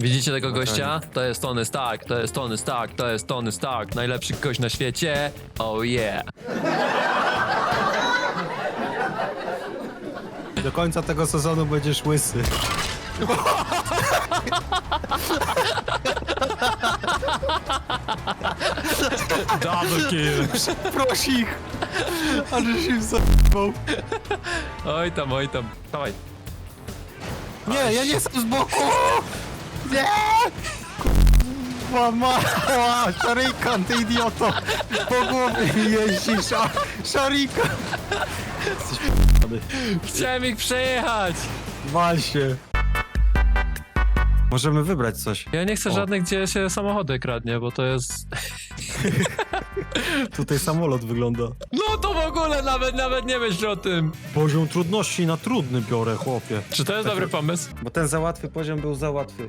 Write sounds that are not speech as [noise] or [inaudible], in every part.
Widzicie tego gościa? To jest Tony Stark, to jest Tony Stark, to jest Tony Stark, najlepszy gość na świecie. Oh yeah. Do końca tego sezonu będziesz łysy. Double kill. Prosi ich! Ale się zajebał. Oj tam, oj tam. Dawaj. Nie, ja nie jestem z boku! Nie! Kurwa mała! Szarikan, ty idioto! Po głowie mi jeździsz, a szarikan! Chciałem ich przejechać. Wal się. Możemy wybrać coś. Ja nie chcę O. żadnych, gdzie się samochody kradnie, bo to jest... [laughs] Tutaj samolot wygląda. No to w ogóle nawet, nawet nie myśl o tym. Poziom trudności na trudny biorę, chłopie. Czy to jest dobry pomysł? Bo ten za łatwy poziom był za łatwy.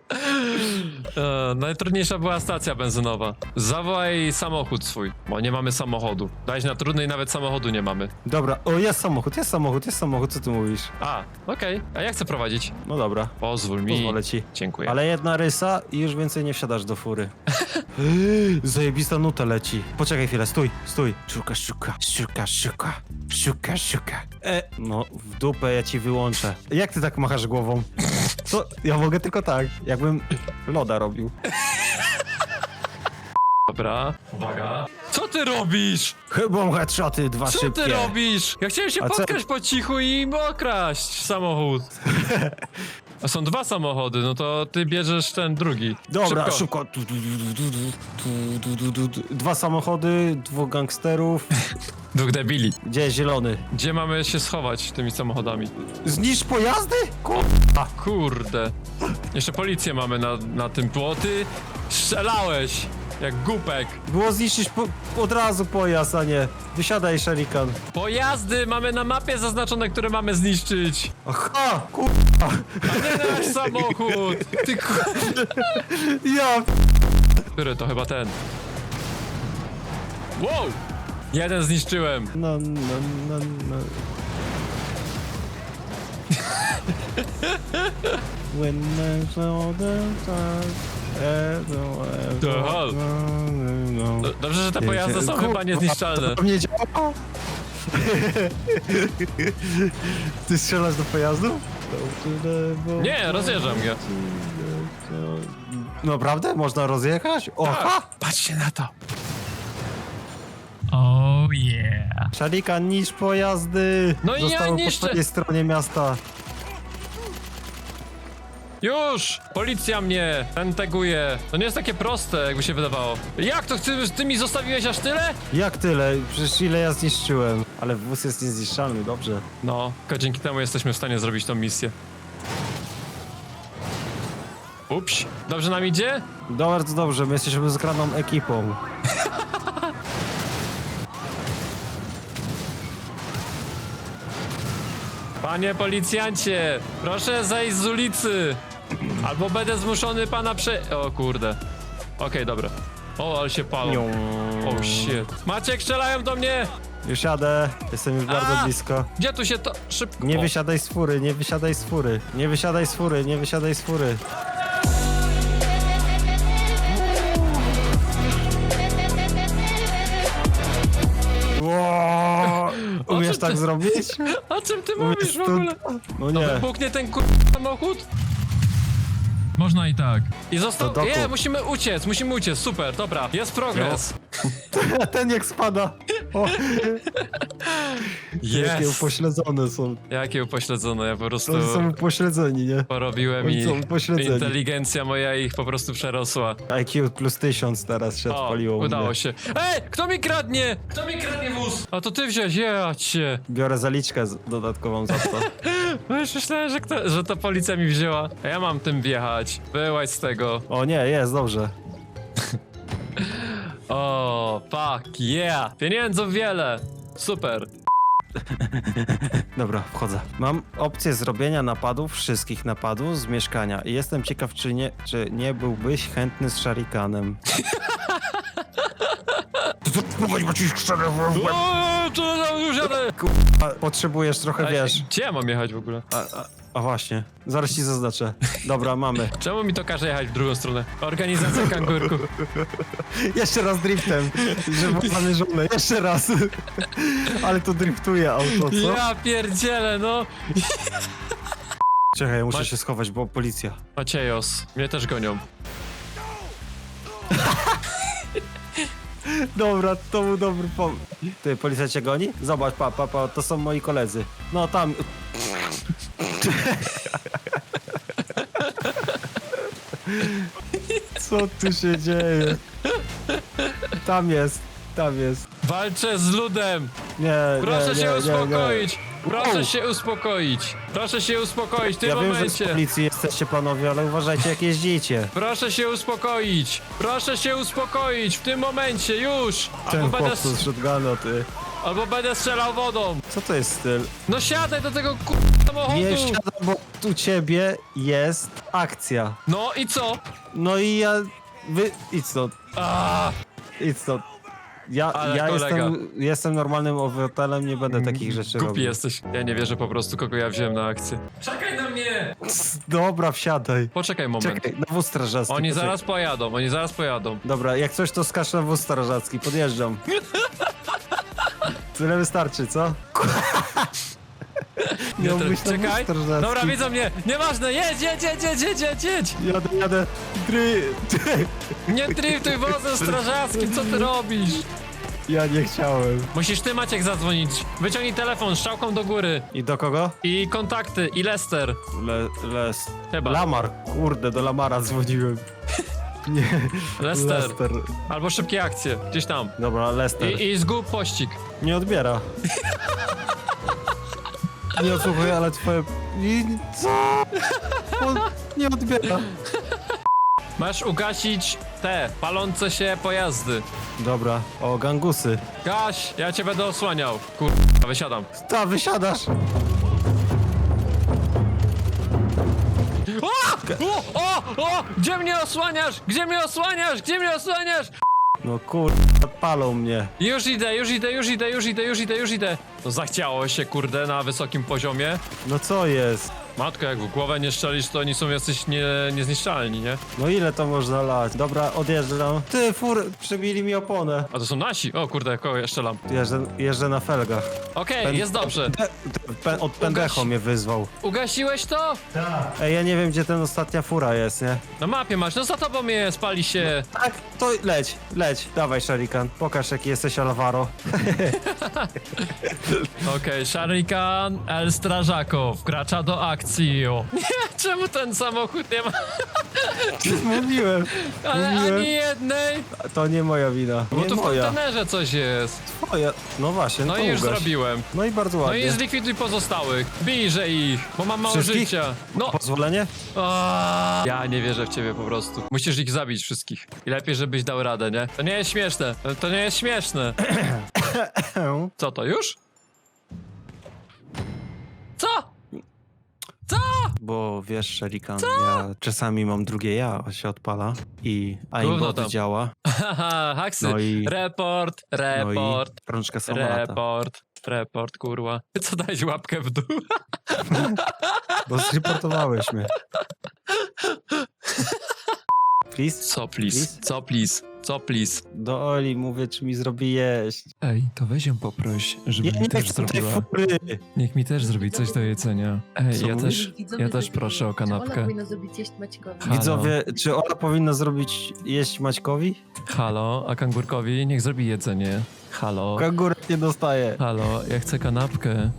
E, najtrudniejsza była stacja benzynowa. Zawołaj samochód swój, bo nie mamy samochodu. Dałeś na trudny i nawet samochodu nie mamy. Dobra, o jest samochód, jest samochód, jest samochód, co ty mówisz? A, okej. A ja chcę prowadzić. No dobra, Pozwól mi. pozwolę ci. Dziękuję. Ale jedna rysa i już więcej nie wsiadasz do fury. [laughs] Zajebista nuta leci. Poczekaj chwilę, stój, stój. Szuka, szuka, szuka, szuka, szuka, szuka. E, no w dupę ja ci wyłączę. Jak ty tak machasz głową? [laughs] Co? Ja mogę tylko tak, jakbym loda robił. Dobra. Uwaga. Co ty robisz? Chyba headshoty, dwa Co szybkie. ty robisz? Ja chciałem się A co- spotkać po cichu i okraść samochód. A są dwa samochody, no to ty bierzesz ten drugi. Dobra, Szybko. szybko. Tu, tu, tu, tu, tu, tu, tu, tu, tu. Dwa samochody, dwóch gangsterów. Dwóch debili. Gdzie zielony? Gdzie mamy się schować tymi samochodami? Zniszcz pojazdy? Kur... Kurde. Jeszcze policję mamy na, na tym płoty. Strzelałeś! Jak głupek. Było zniszczyć po, od razu pojazd, a nie. Wysiadaj, szarikan. Pojazdy mamy na mapie zaznaczone, które mamy zniszczyć. Aha, kur... A nie nasz samochód! Ty ku... Ja... Który to chyba ten? Wow! Jeden zniszczyłem. No, no, no, no. [laughs] No, no, no. Do- Dobrze, że te pojazdy są chyba niezniszczalne. To nie działa? [laughs] Ty strzelasz do pojazdu? Nie, rozjeżdżam go. Naprawdę? Można rozjechać? Oha! Patrzcie na to. Oh yeah. Szarikan, niż pojazdy! No i ja Zostały niszczę. po stronie miasta. Już! Policja mnie penteguje. To nie jest takie proste, jakby się wydawało. Jak to ty, ty mi zostawiłeś aż tyle? Jak tyle? Przecież ile ja zniszczyłem. Ale wóz jest niezniszczalny, dobrze. No, tylko dzięki temu jesteśmy w stanie zrobić tą misję. Ups, dobrze nam idzie? Bardzo dobrze, my jesteśmy zgraną ekipą. Panie policjancie, proszę zejść z ulicy. Albo będę zmuszony pana prze... O kurde. Okej, dobra. O, ale się palą. O shit. Maciek, strzelają do mnie! Już jadę, jestem już bardzo A! blisko. Gdzie tu się to... Szybko. Nie O, wysiadaj z fury, nie wysiadaj z fury. Nie wysiadaj z fury, nie wysiadaj z fury. Umiesz tak zrobić? [laughs] O czym ty mówisz w ogóle? No No nie. wybuchnie ten kur... samochód? Można i tak. I został... Dokup. Nie, musimy uciec, musimy uciec, super, dobra. Jest progres. [laughs] Ten jak spada. O, jakie Jest. upośledzone są. Jakie upośledzone, ja po prostu To są upośledzeni, nie? porobiłem Oni i są upośledzeni. inteligencja moja ich po prostu przerosła. IQ plus tysiąc teraz się O, odpaliło u udało mnie. się. Ej, kto mi kradnie? Kto mi kradnie wóz? A to ty wziąłeś, jechać się. Biorę zaliczkę z- dodatkową za to. [laughs] No już myślałem, że, kto, że to policja mi wzięła. A ja mam tym wjechać. Byłaś z tego. O nie, jest, dobrze. [laughs] O, fuck, yeah. Pieniędzów wiele. Super. Dobra, wchodzę. Mam opcję zrobienia napadów, wszystkich napadów z mieszkania i jestem ciekaw, czy nie, czy nie byłbyś chętny z szarikanem. [laughs] O, to ja już jadę. A, Potrzebujesz trochę, wiesz... Gdzie ja mam jechać w ogóle? A, a, A właśnie, zaraz ci zaznaczę. Dobra, mamy. [laughs] Czemu mi to każe jechać w drugą stronę? Organizacja kangurku. [laughs] Jeszcze raz driftem, żeby zamierzone. Jeszcze raz. [laughs] Ale to driftuje auto, co? Ja pierdzielę, no. Czekaj, ja muszę Ma- się schować, bo policja. Maciejos, mnie też gonią. Dobra, to był dobry pomysł. Ty, policja cię goni? Zobacz, pa, pa, pa, to są moi koledzy. No tam... Co tu się dzieje? Tam jest, tam jest. Walczę z ludem! Nie, Proszę nie, się nie, uspokoić! Proszę się uspokoić! Proszę się uspokoić w tym. Ja wiem, że z momencie! policji jesteście panowie, ale uważajcie jak jeździcie. Proszę się uspokoić! Proszę się uspokoić w tym momencie, już! Ten Albo będę, chłopcu z shotgunu, ty. albo będę strzelał wodą! Co to jest styl? No siadaj do tego ku... samochodu! Nie wsiadam, bo u ciebie jest akcja. No i co? No i ja... Wy... Idź stąd, A, idź stąd. Ja, Ale ja kolega. jestem, jestem normalnym obywatelem, nie będę takich rzeczy Głupi robił. jesteś. Ja nie wierzę po prostu, kogo ja wziąłem na akcję. Czekaj na mnie! Dobra, wsiadaj. Poczekaj moment. Czekaj, na wóz strażacki. Oni poczekaj. zaraz pojadą, oni zaraz pojadą. Dobra, jak coś to skacz na wóz strażacki, podjeżdżam. Tyle wystarczy, co? Nie mógłbyś na wóz Czekaj. strażacki. Dobra, widzą mnie. Nieważne, jedź, jedź, jedź, jedź, jedź, jedź, jedź. Jadę, jadę. Dry... Nie driftuj wozem strażackim, co ty robisz? Ja nie chciałem. Musisz ty Maciek zadzwonić. Wyciągnij telefon, strzałką do góry. I do kogo? I kontakty, i Lester. Le, les... Chyba. Lamar, kurde, do Lamara dzwoniłem. [laughs] Nie, Lester. Lester. Albo szybkie akcje, gdzieś tam. Dobra, Lester. I, i zgub pościg. Nie odbiera. Nie odsłuchuję, ale twoje... I co? On nie odbiera. Masz ugasić te palące się pojazdy. Dobra, o, gangusy. Gaś, ja cię będę osłaniał. Kurwa, wysiadam. Ta, wysiadasz. O! O! O! O! Gdzie mnie osłaniasz? Gdzie mnie osłaniasz? Gdzie mnie osłaniasz? No kurde, palą mnie. Już idę, już idę, już idę, już idę, już idę, już idę. No zachciało się, kurde, na wysokim poziomie. No co jest? Matko, jak w głowę nie strzelisz, to oni są jacyś nie, niezniszczalni, nie? No ile to można lać? Dobra, odjeżdżam. Ty, fur, przebili mi oponę. A to są nasi. O kurde, kogo ja strzelam. Jeżdżę, jeżdżę na felgach. Okej, Pen- jest dobrze. Pe, pe, od pendecho mnie wyzwał. Ugasiłeś to? Ej, ja nie wiem, gdzie ten ostatnia fura jest, nie? Na mapie masz, no za tobą jest, pali się. Tak, to leć, leć. Dawaj, Sharikan. Pokaż, jaki jesteś Alvaro. [laughs] Okej, Sharikan El Strażakow wkracza do akcji. O. [laughs] Nie, czemu ten samochód nie ma [laughs] Mówiłem. ale Mówiłem. ani jednej? To nie moja wina. Bo Nie tu w moja. kontenerze coś jest. Twoja. No właśnie, no, No to i już ugaś. zrobiłem. No i bardzo No ładnie. i zlikwiduj pozostałych. Bijże ich, bo mam mało Wszystkich? życia. No. Pozwolenie? Aaa. Ja nie wierzę w ciebie po prostu. Musisz ich zabić wszystkich. I lepiej, żebyś dał radę, nie? To nie jest śmieszne. To nie jest śmieszne. [coughs] Co to już? Co? Bo wiesz, Sharikan, ja czasami mam drugie ja, się odpala i aimbot tam. działa. Haha, haksy. No i- Report, No report, i rączka report, report, kurwa. Co dałeś łapkę w dół? [laughs] Bo zreportowałeś mnie. [laughs] Please? Co please? Please? Co please? Co please? Do Oli mówię, czy mi zrobi jeść. Ej, to weź ją poproś, żeby Ja mi też chcę tej zrobiła. fury. Niech mi też zrobi coś do jedzenia. Ej, Co ja mówisz? też, Widzowie ja też proszę o Czy Ola kanapkę. powinna zrobić jeść Maćkowi? Widzowie, czy Ola powinna zrobić jeść Maćkowi? Halo, a kangurkowi niech zrobi jedzenie. Halo, Kangurek nie dostaje. halo, ja chcę kanapkę.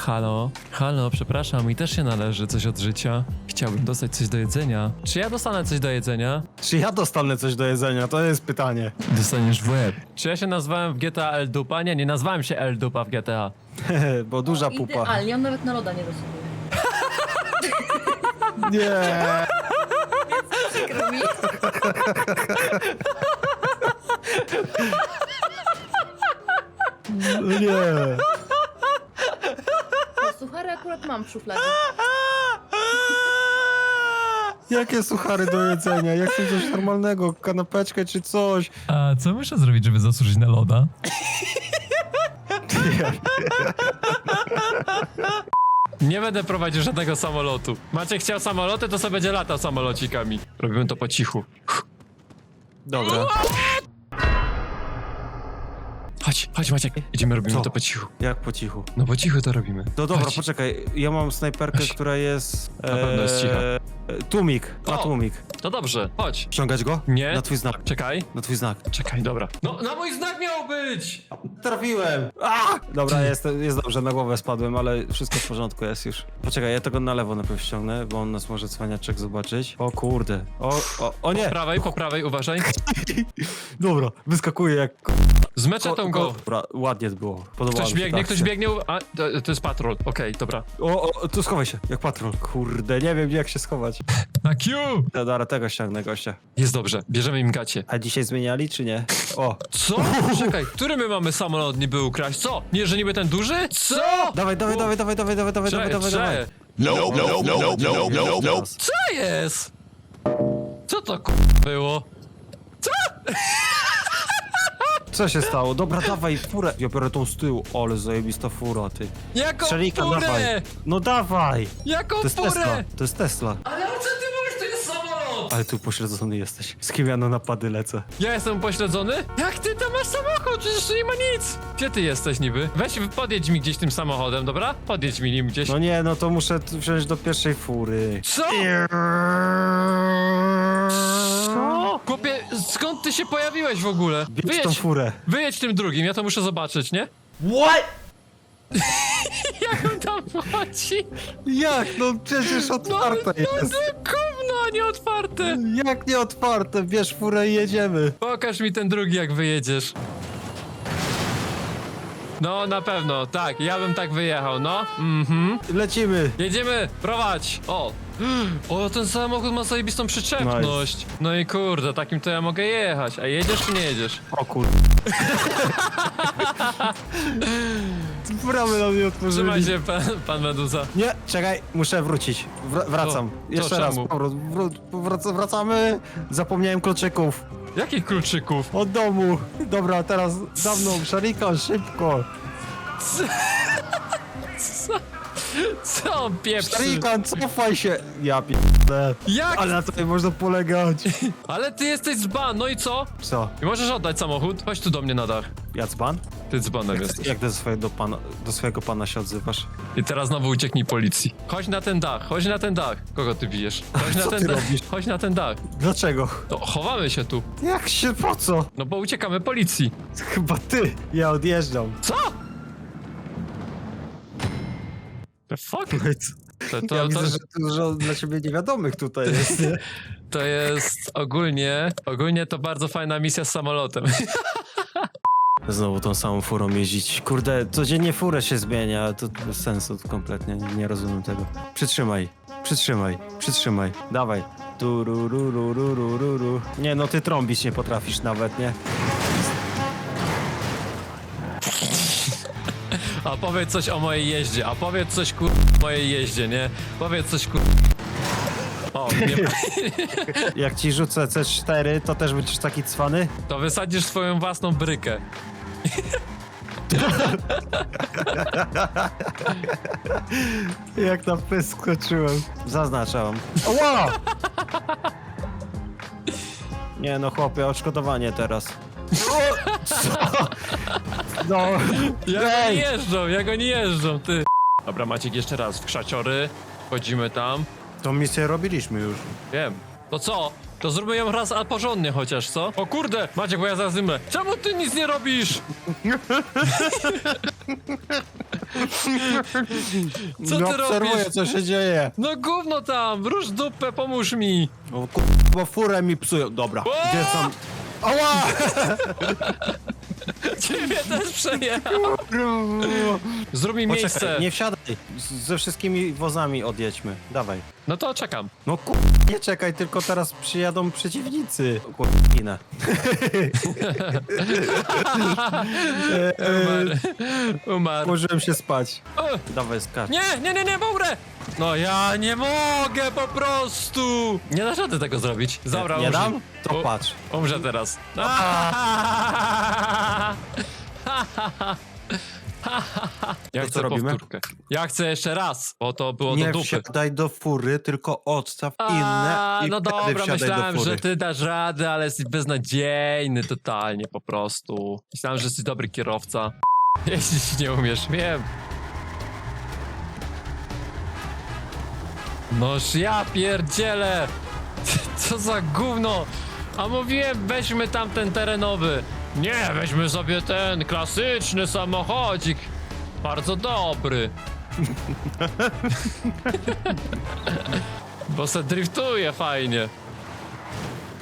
Halo, halo, przepraszam, mi też się należy coś od życia. Chciałbym dostać coś do jedzenia. Czy ja dostanę coś do jedzenia? Czy ja dostanę coś do jedzenia? To jest pytanie. Dostaniesz w łeb. Czy ja się nazwałem w GTA El Dupa? Nie, nie nazwałem się El Dupa w GTA. [laughs] Bo duża pupa. Idealnie, on nawet na loda nie rozumie. [laughs] Nie. Przykro mi. [laughs] Nie. Mam w szufladzie. [laughs] Jakie suchary do jedzenia? Ja chcę coś normalnego, kanapeczkę czy coś. A co muszę zrobić, żeby zasłużyć na loda? Nie będę prowadził żadnego samolotu. Maciek chciał samoloty, to sobie będzie latał samolocikami. Robimy to po cichu. Dobra. Chodź, Maciek, idziemy, robimy Co? to po cichu. Jak po cichu? No po cichu to robimy. No dobra, Chodź. poczekaj. Ja mam snajperkę, Chodź. która jest... Na pewno jest cicha. Tłumik. Ma O! tłumik. To dobrze, chodź. Ściągać go? Nie. Na twój znak. Czekaj, Na twój znak. czekaj, dobra. No, na mój znak miał być! Trafiłem! A! Dobra, jest, jest dobrze, na głowę spadłem, ale wszystko w porządku jest już. Poczekaj, ja tego na lewo najpierw ściągnę, bo on nas może cwaniaczek zobaczyć. O kurde. O, o, o nie! Po prawej, po prawej, uważaj. [laughs] Dobra, wyskakuje jak... Z meczetą go. Dobra, ładnie było. Podobało Ktoś biegnie, ta ktoś akcja. biegnie. A, to, to jest patrol. Okej, dobra. O, o, tu schowaj się, jak patrol. Kurde, nie wiem jak się schować. Na Q! No, Dobra, tego ściągnę, gościa. Jest dobrze, bierzemy im gacie. A dzisiaj zmieniali, czy nie? O, Co? Czekaj, który my mamy samolot niby ukraść? Co? Nie, że niby ten duży? Co? dawaj, dawaj, dawaj, dawaj, dawaj, dawaj, dawaj, dawaj, dawaj. cze, No, no, no, no, no, no, no. co jest? Co to k- było? Co się stało? Dobra, dawaj furę. Ja biorę tą z tyłu. Ale zajebista fura, ty. Jaką Strzelika, furę? dawaj. No dawaj! Jaką To jest Tesla, furę? to jest Tesla. Ale o co ty mówisz, to jest samolot? Ale tu pośledzony jesteś. Z kim ja na napady lecę? Ja jestem upośledzony? Jak ty tam masz samochód? Przecież tu nie ma nic. Gdzie ty jesteś niby? Weź podjedź mi gdzieś tym samochodem, dobra? Podjedź mi nim gdzieś. No nie, no to muszę wziąć do pierwszej fury. Co? Co? Chłopie, skąd ty się pojawiłeś w ogóle? Bierz tą Wyjedź, furę. wyjedź tym drugim, ja to muszę zobaczyć, nie? What? [laughs] Jak on tam wchodzi? Jak? No przecież otwarte no, jest. no gówno, nie otwarte. Jak nie otwarte? Bierz furę i jedziemy. Pokaż mi ten drugi, jak wyjedziesz. No, na pewno, tak, ja bym tak wyjechał, no. Mhm. Lecimy. Jedziemy, prowadź! O! O, ten samochód ma zajebistą przyczepność. No i kurde, takim to ja mogę jechać. A jedziesz czy nie jedziesz? O kur... Bramy [laughs] na mnie otworzyli. Trzymaj się, pan, pan Meduza. Nie, czekaj, muszę wrócić. Wr wracam. O, to Jeszcze raz. czemu? Powrót, wró- wrac wracamy. Zapomniałem kluczyków. Jakich kluczyków? Od domu. Dobra, teraz za mną. Szarikan, szybko. [laughs] [laughs] Co on pieprzy? Szarikan, cofaj się. Ja p***e. Jak? Ale na to można polegać. [laughs] Ale ty jesteś dzban, no i co? Co? I możesz oddać samochód? Chodź tu do mnie na dach. Jacban? Ty dzbanem jesteś. Jak do swojego, do, pana, do swojego pana się odzywasz? I teraz znowu ucieknij policji. Chodź na ten dach, chodź na ten dach. Kogo ty bijesz? [laughs] Chodź na Co ten ty dach. robisz? Chodź na ten dach. Dlaczego? To chowamy się tu. Jak się, po co? No bo uciekamy policji. Chyba ty. Ja odjeżdżam. Co? The fuck? No? [laughs] To, to, ja to, widzę, że dużo dla ciebie niewiadomych tutaj [laughs] jest. nie? to jest ogólnie, ogólnie to bardzo fajna misja z samolotem. [laughs] Znowu tą samą furą jeździć. Kurde, codziennie furę się zmienia, to bez sensu kompletnie, nie, nie rozumiem tego. Przytrzymaj, przytrzymaj, przytrzymaj, dawaj. Tururururururu. Nie no, ty trąbić nie potrafisz nawet, nie? A powiedz coś o mojej jeździe, a powiedz coś kur... o mojej jeździe, nie? Powiedz coś kur... O, nie, [laughs] Jak ci rzucę C4, to też będziesz taki cwany? to wysadzisz swoją własną brykę. [laughs] Jak na pysk skoczyłem. Zaznaczam. Ła! [laughs] Nie no, chłopie, odszkodowanie teraz. O, co? No, Jak oni Ej! jeżdżą, jak oni jeżdżą, ty. Dobra, Maciek, jeszcze raz, w krzaciory, wchodzimy tam. tą misję robiliśmy już. Wiem. To co? To zróbmy ją raz, a porządnie chociaż, co? O kurde, Maciek, bo ja zaraz zymlę. Czemu ty nic nie robisz? Co no, ty obserwuję, robisz? co się dzieje. No gówno tam, rusz dupę, pomóż mi. O, ku... bo furę mi psują. Dobra, O! gdzie są... Ała! [laughs] [laughs] Ciebie też przejechał. Zrób mi miejsce. Poczekaj, nie wsiadaj. Z, ze wszystkimi wozami odjedźmy. Dawaj. No to czekam. No ku... nie czekaj, tylko teraz przyjadą przeciwnicy. Kurwa. Umarł. Umarł. Położyłem się spać. Dawaj, skacz. nie, nie, nie, nie, umrę. No ja nie mogę po prostu. Nie dasz rady tego zrobić. Dobra, nie umrze. dam? To U- patrz. Umrze teraz. [laughs] Ja To chcę co robimy? powtórkę. Ja chcę jeszcze raz, bo to było do Nie dupy. wsiadaj do fury, tylko odstaw inne A, i no wtedy dobra, wsiadaj myślałem, do fury. że ty dasz radę, ale jesteś beznadziejny totalnie po prostu. Myślałem, że jesteś dobry kierowca. [laughs] Jeździć nie umiesz, wiem. Noż ja pierdzielę! [laughs] Co za gówno! A mówiłem, weźmy tamten terenowy. Nie, weźmy sobie ten klasyczny samochodzik. Bardzo dobry. [laughs] Bo se driftuje fajnie.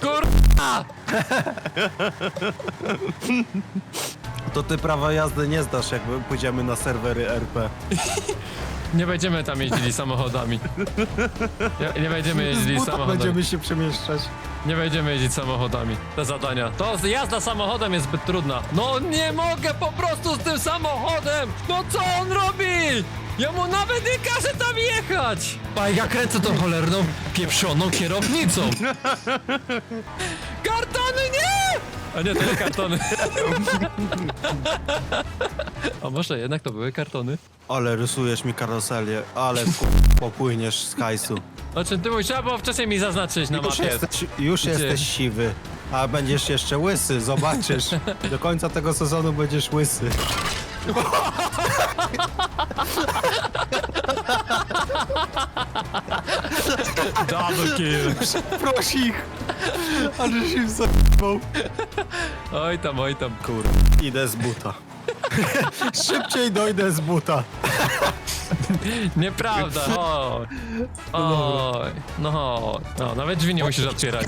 Kurwa! [laughs] To ty prawa jazdy nie zdasz, jak pójdziemy na serwery RP. [laughs] Nie będziemy tam jeździli samochodami. Nie, nie będziemy jeździli Z buta samochodami. będziemy się przemieszczać. Nie będziemy jeździć samochodami. Te zadania. To jazda samochodem jest zbyt trudna. No nie mogę po prostu z tym samochodem! No co on robi? Ja mu nawet nie każę tam jechać! A ja kręcę tą cholerną, pieprzoną kierownicą. [laughs] Kartony nie! A nie, to nie kartony. [laughs] A może jednak to były kartony? Ale rysujesz mi karoselię, ale ku- popłyniesz z hajsu. O czym ty mówisz? Trzeba było wcześniej mi zaznaczyć na Już, mapie. jesteś, już jesteś siwy, a będziesz jeszcze łysy, zobaczysz. [laughs] Do końca tego sezonu będziesz łysy. Double kill. Proś ich! [laughs] Ale się zajebał. Oj tam, oj tam. Kurde, idę z buta. [laughs] Szybciej dojdę z buta. [laughs] Nieprawda. Oj. Oj. No, no, nawet drzwi nie musisz otwierać.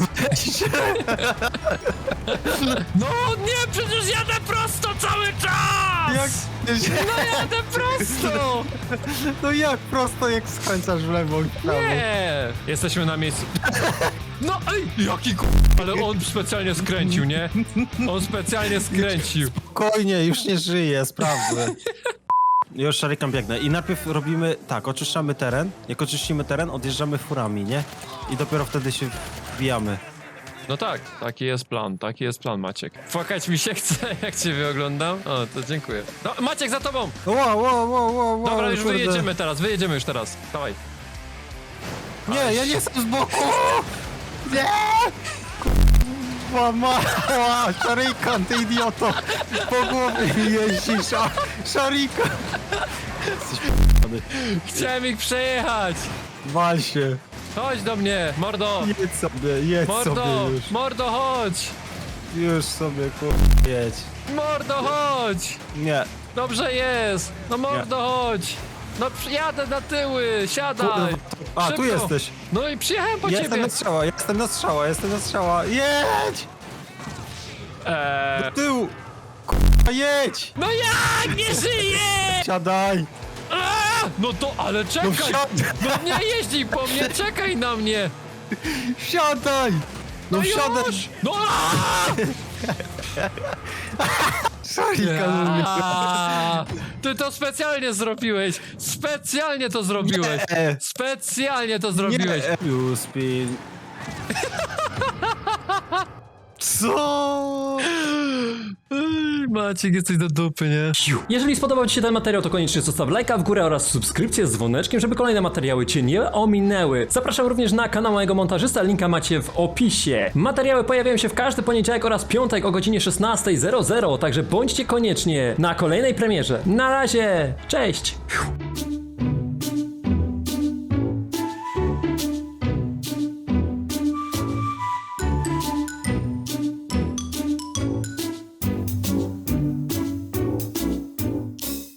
No nie, przecież jadę prosto cały czas! Jak, No jadę prosto! no jak prosto, jak skręcasz w lewo i w prawo. Nie! Jesteśmy na miejscu. No ej, jaki k... Ale on specjalnie skręcił, nie? On specjalnie skręcił. Spokojnie, już nie żyję, sprawdzę. Już szarykam biegnę. I najpierw robimy tak, oczyszczamy teren. Jak oczyścimy teren, odjeżdżamy furami, nie? I dopiero wtedy się wbijamy. No tak, taki jest plan, taki jest plan, Maciek. Płakać mi się [laughs] chce, jak ciebie oglądam. O, to dziękuję. No, Maciek, za tobą! Wow, wow, wow, wow, Dobra, już kurde. wyjedziemy teraz, wyjedziemy już teraz. Dawaj. Nie, ja nie jestem z boku! Nie! Kurwa mała! Szarikan, ty idioto! Po głowie mi jeździsz, a Szarikan! Chciałem ich przejechać! Wal się! Chodź do mnie, mordo! Jedź sobie, jedź Mordo! sobie już. Mordo, chodź! Już sobie, kurwa, jedź. Mordo, chodź! Nie. Dobrze jest! No mordo, chodź! No jadę na tyły, siadaj! A, tu Szybko. jesteś. No i przyjechałem po Jestem ciebie! na strzała, jestem na strzała, jestem na strzała. Jedź! Eee, Do tyłu! Kurwa, jedź! no jak nie żyję! [laughs] Siadaj! No to, ale No czekaj! wsiadaj! No nie jeździ po mnie, [laughs] czekaj na mnie! Wsiadaj! No wsiadaj! Już! No aaa! Szarikan mnie. A, [laughs] Ty to specjalnie zrobiłeś! Specjalnie to zrobiłeś! Nie. Specjalnie to zrobiłeś! Nie. You spin. Co? Maciek, jesteś do dupy, nie? Jeżeli spodobał Ci się ten materiał, to koniecznie zostaw lajka w górę oraz subskrypcję z dzwoneczkiem, żeby kolejne materiały Cię nie ominęły. Zapraszam również na kanał mojego montażysta, linka macie w opisie. Materiały pojawiają się w każdy poniedziałek oraz piątek o godzinie 16.00, także bądźcie koniecznie na kolejnej premierze. Na razie, cześć!